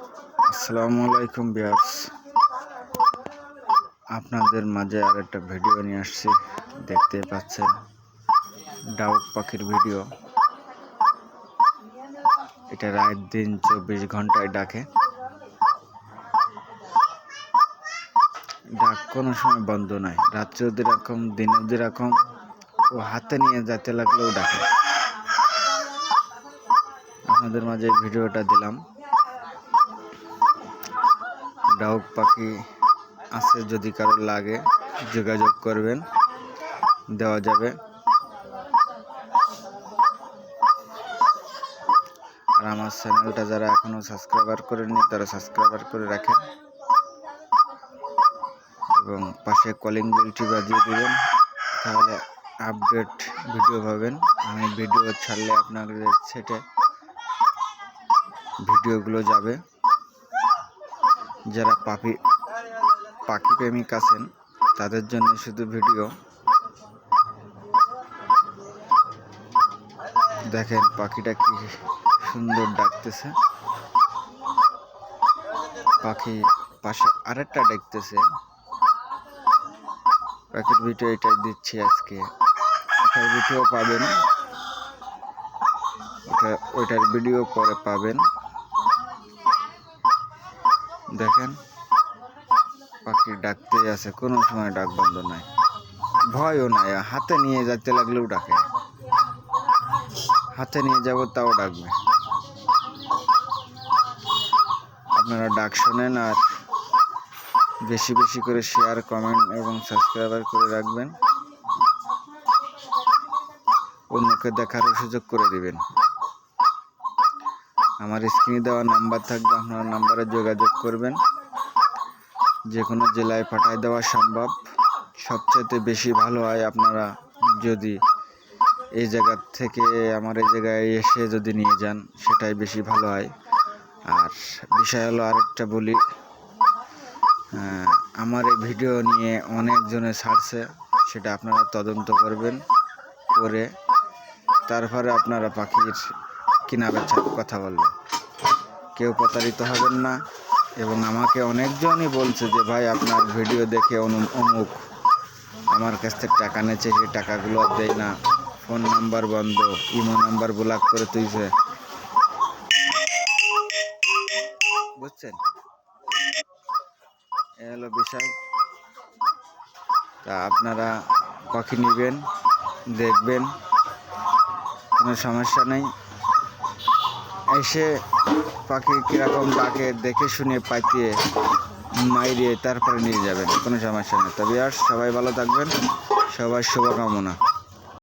আসসালামু আলাইকুম বিয়ার্স আপনাদের মাঝে আর একটা ভিডিও নিয়ে আসছি। দেখতে পাচ্ছেন, ডাউক পাখির ভিডিও। এটা রাত দিন চব্বিশ ঘন্টায় ডাকে। ডাক কোনো সময় বন্ধ নাই। রাত্রেও যেরকম, দিনেও যেরকম, ও হাতে নিয়ে যেতে লাগলেও ডাকে। আপনাদের মাঝে ভিডিওটা দিলাম। ডাউক পাখি আছে যদি কারও লাগে, যোগাযোগ করবেন, দেওয়া যাবে। আর আমার চ্যানেলটা যারা এখনও সাবস্ক্রাইবার করেননি, তারা সাবস্ক্রাইবার করে রাখেন। এবং পাশে কলিং বেলটি বাজিয়ে দেবেন, তাহলে আপডেট ভিডিও পাবেন। আমি ভিডিও ছাড়লে আপনাদের সেটে ভিডিওগুলো যাবে। যারা পাখি পাখি প্রেমিক আছেন, তাদের জন্য শুধু ভিডিও। দেখেন পাখিটা কি সুন্দর ডাকতেছে। পাখি পাশে আরেকটা ডাকতেছে। পাখির ভিডিও এটাই দিচ্ছি আজকে। ওটার ভিডিও পাবেন। ওটা ওইটার ভিডিও পরে পাবেন। দেখেন, পাখি ডাকতেই আছে, কোনো সময় ডাক বন্ধ নাই। ভয়ও নাই হাতে নিয়ে যেতে লাগলেও ডাকে। হাতে নিয়ে যাব, তাও ডাকবে। আপনারা ডাক শোনেন আর বেশি বেশি করে শেয়ার কমেন্ট এবং সাবস্ক্রাইবার করে রাখবেন। অন্যকে দেখারও সুযোগ করে দিবেন। আমার স্ক্রিনে দেওয়া নাম্বার থাকবে, আপনারা নাম্বারে যোগাযোগ করবেন। যে কোনো জেলায় পাঠায় দেওয়া সম্ভব। সবচেয়ে বেশি ভালো হয় আপনারা যদি এই জায়গা থেকে আমার এই জায়গায় এসে যদি নিয়ে যান, সেটাই বেশি ভালো হয়। আর বিষয় হলো আরেকটা বলি আমার এই ভিডিও নিয়ে অনেকজনে ছাড়ছে, সেটা আপনারা তদন্ত করবেন, করে তারপরে আপনারা পাখির কিনা বেচার কথা বলবেন কেউ প্রতারিত হবেন না এবং আমাকে অনেকজনই বলছে যে, ভাই, আপনার ভিডিও দেখে অনু- অমুক। আমার কাছ থেকে টাকা নেছে সেই টাকাগুলো দেয় না। ফোন নাম্বার বন্ধ, ইমো নাম্বার ব্লক করে তুইছে। বুঝছেন? এ হলো বিষয়। তা আপনারা পাখি নেবেন, দেখবেন, কোনো সমস্যা নেই। এসে পাখি কীরকম ডাকে দেখে শুনে পাইতে মাইরিয়ে তারপরে নিয়ে যাবেন, কোনো সমস্যা নেই। তবে আর সবাই ভালো থাকবেন, সবার শুভকামনা।